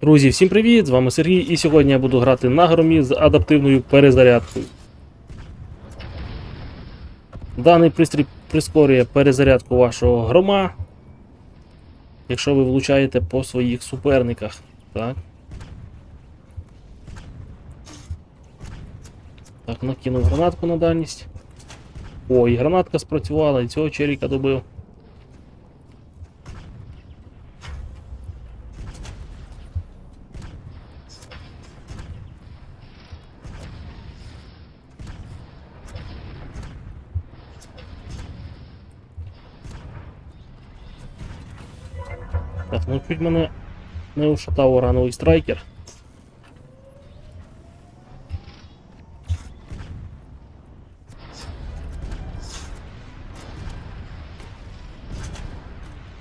Друзі, всім привіт! З вами Сергій, і сьогодні я буду грати на громі з адаптивною перезарядкою. Даний пристрій прискорює перезарядку вашого грома, якщо ви влучаєте по своїх суперниках. Так. Так, накинув гранатку на дальність. О, і гранатка спрацювала, і цього черіка добив. Так, ну чуть мене не ушатав урановий страйкер.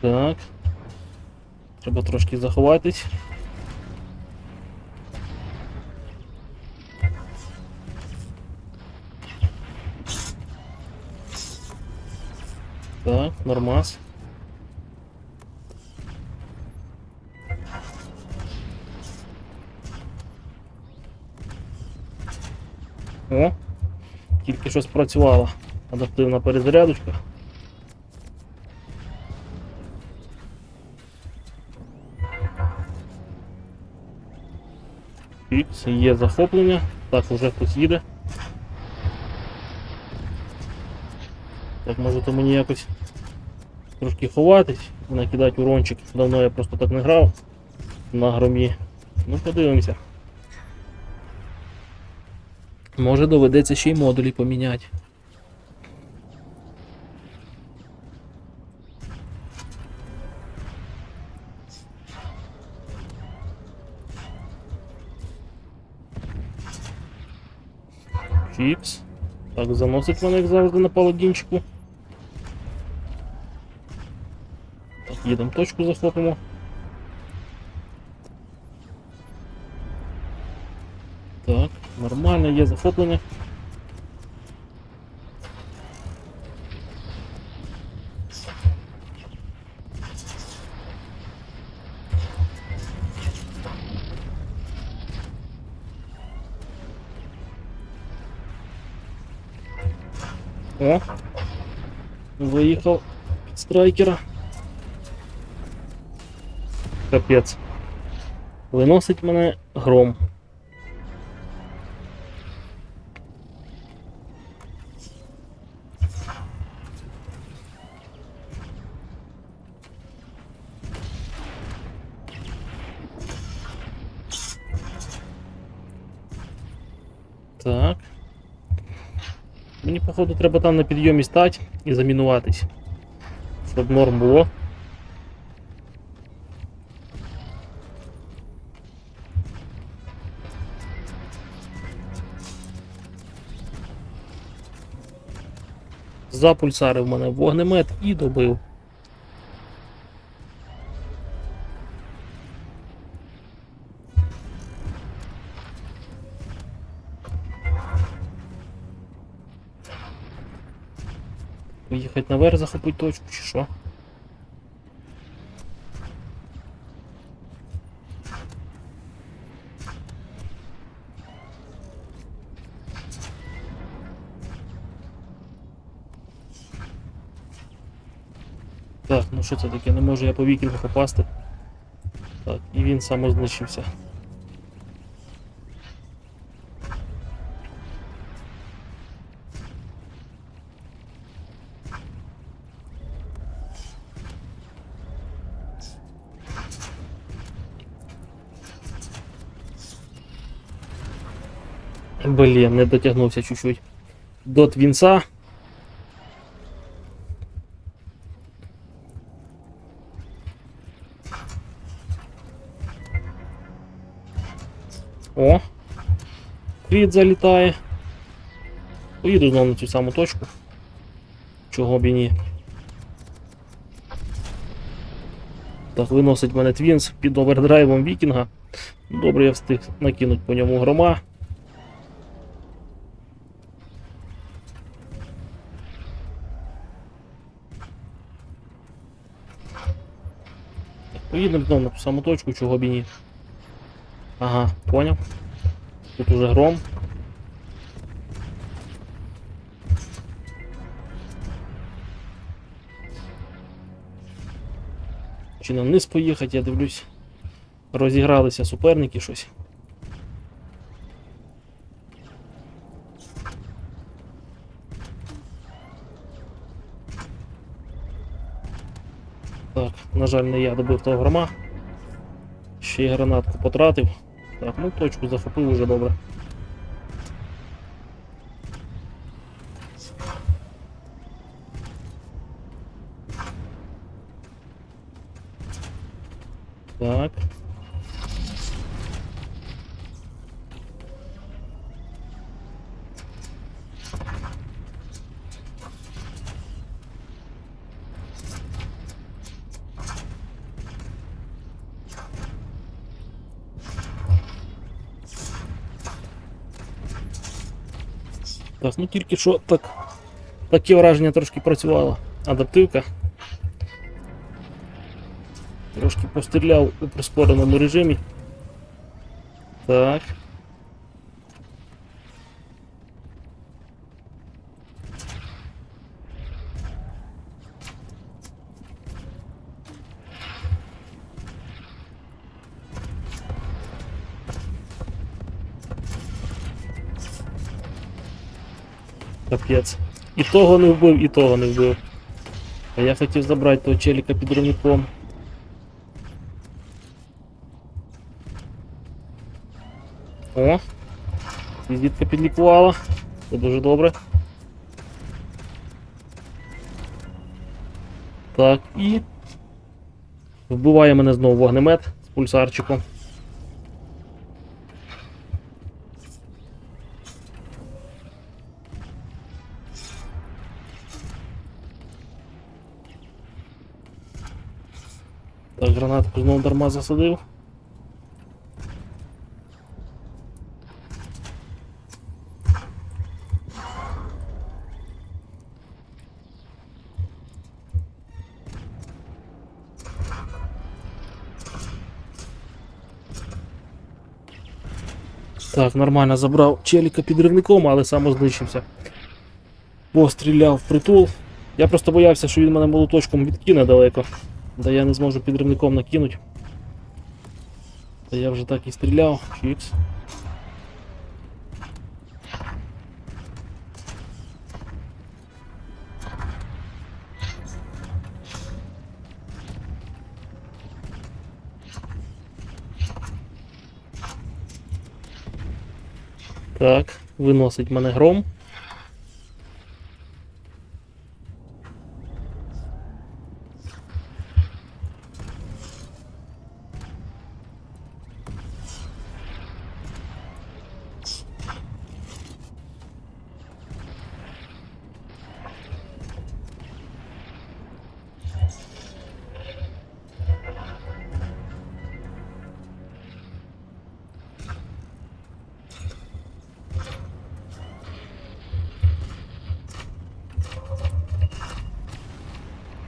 Так. Треба трошки заховатись. Так, нормас. Що спрацювала адаптивна перезарядочка. Фікс, є захоплення. Так, уже хтось їде. Так, може то мені якось трошки ховатись, накидати урончик. Давно я просто так не грав на громі. Ну, подивимося. Може доведеться ще й модулі поміняти. Фікс. Так, заносить мене як завжди на паладінчику. Так, їдемо точку захопимо. є захоплення. О! Виїхав під страйкера. Капець. Виносить мене гром. Походу, треба там на підйомі стати і замінуватись. Щоб норм було. Запульсарив мене вогнемет і добив. Поїхати наверх, захопити точку чи що? Так, ну що це таке? Не можу я по вікінгу попасти. Так, і він самознищився. Блін, не дотягнувся чуть-чуть. До твінса. О! Кріт залітає. Поїду знову на цю саму точку. Чого б і ні. Так, виносить мене твінс під овердрайвом вікінга. Добре, я встиг накинути по ньому грома. Поїдемо знову на саму точку, чого б і ні. Ага, поняв. Тут уже гром. Чи нам вниз поїхати, я дивлюсь. Розігралися суперники щось. Так, на жаль, не я добив того грома. Ще й гранатку потратив. Так, ну точку захопив уже добре. Так. Так, ну тільки що так. Таке враження трошки працювало. Адаптивка. Трошки постріляв у прискореному режимі. Так. Капець. І того не вбив, і того не вбив. А я хотів забрати того челіка підривником. О! Візитка підлікувала. Це дуже добре. Так, і. Вбиває мене знову вогнемет з пульсарчиком. Гранатку знову дарма засадив. Так, нормально забрав челіка підривником, але самознищився. Постріляв в притул. Я просто боявся, що він мене молоточком відкине далеко. Да я не зможу підривником накинути. Та я вже так і стріляв. Чікс. Так, виносить мене гром.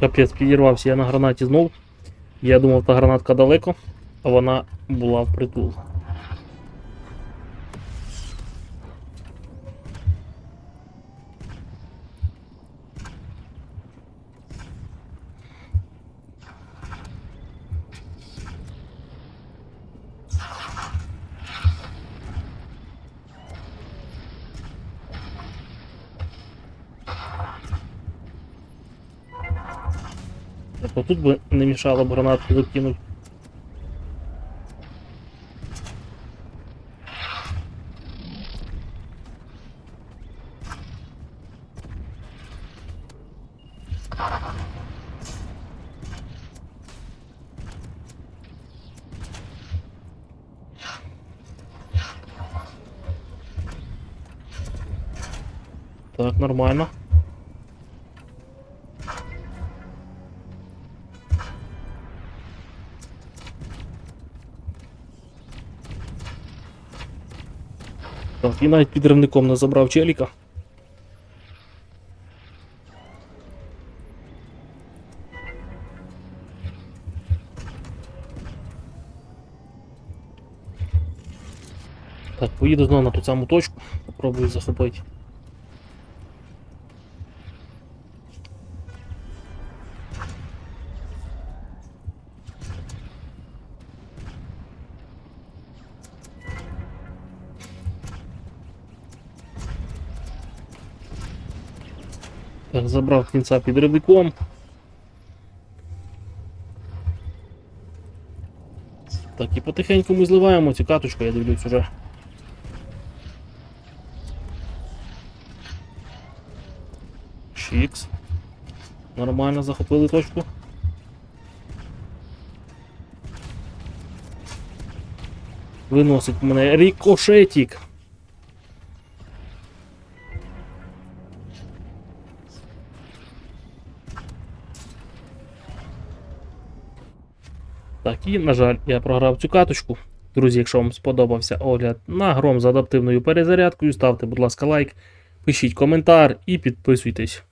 Капець, підірвався я на гранаті знов. Я думав, та гранатка далеко, а вона була впритул. Тобто тут би не мішало б гранатку закинути. Так, нормально. Так, і навіть підривником не забрав челіка. Так, поїду знову на ту саму точку, попробую захопити. Забрав кінця під рибником. Так, і потихеньку ми зливаємо цю каточку, я дивлюсь уже. Чікс. Нормально захопили точку. Виносить мене рікошетік. Так, і, на жаль, я програв цю каточку. Друзі, якщо вам сподобався огляд на гром з адаптивною перезарядкою, ставте, будь ласка, лайк, пишіть коментар і підписуйтесь.